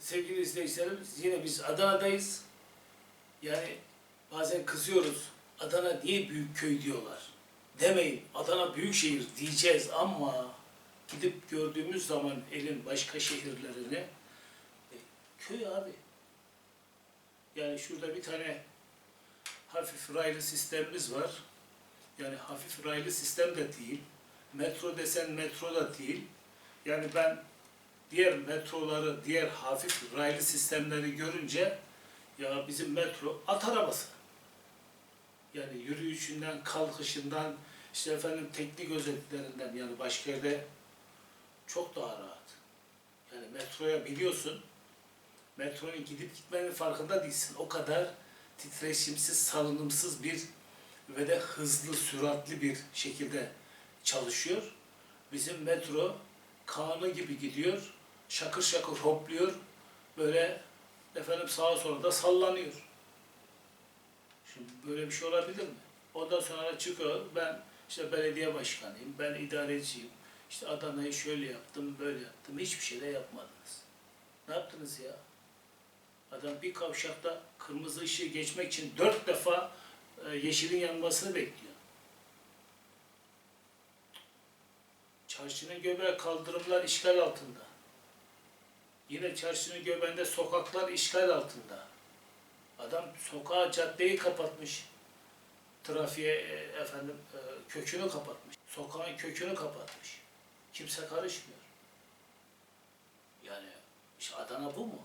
sevgili izleyicilerimiz yine biz Adana'dayız. Yani bazen kızıyoruz. Adana niye büyük köy diyorlar. Demeyin Adana büyük şehir diyeceğiz ama gidip gördüğümüz zaman elin başka şehirlerini e, köy abi. Yani şurada bir tane hafif raylı sistemimiz var. Yani hafif raylı sistem de değil. Metro desen metro da değil. Yani ben diğer metroları, diğer hafif raylı sistemleri görünce ya bizim metro at arabası. Yani yürüyüşünden, kalkışından, işte efendim teknik özelliklerinden yani başka yerde çok daha rahat. Yani metroya biliyorsun, metronun gidip gitmenin farkında değilsin. O kadar titreşimsiz, salınımsız bir ve de hızlı, süratli bir şekilde çalışıyor. Bizim metro kanı gibi gidiyor, şakır şakır hopluyor, böyle efendim sağa sola da sallanıyor. Şimdi böyle bir şey olabilir mi? Ondan sonra çıkıyor, ben işte belediye başkanıyım, ben idareciyim, işte Adana'yı şöyle yaptım, böyle yaptım, hiçbir şey de yapmadınız. Ne yaptınız ya? Adam bir kavşakta kırmızı ışığı geçmek için dört defa e, yeşilin yanmasını bekliyor. Çarşının göbeği kaldırımlar işgal altında. Yine çarşının göbeğinde sokaklar işgal altında. Adam sokağa, caddeyi kapatmış. Trafiğe e, efendim e, kökünü kapatmış. Sokağın kökünü kapatmış. Kimse karışmıyor. Yani işte Adana bu mu?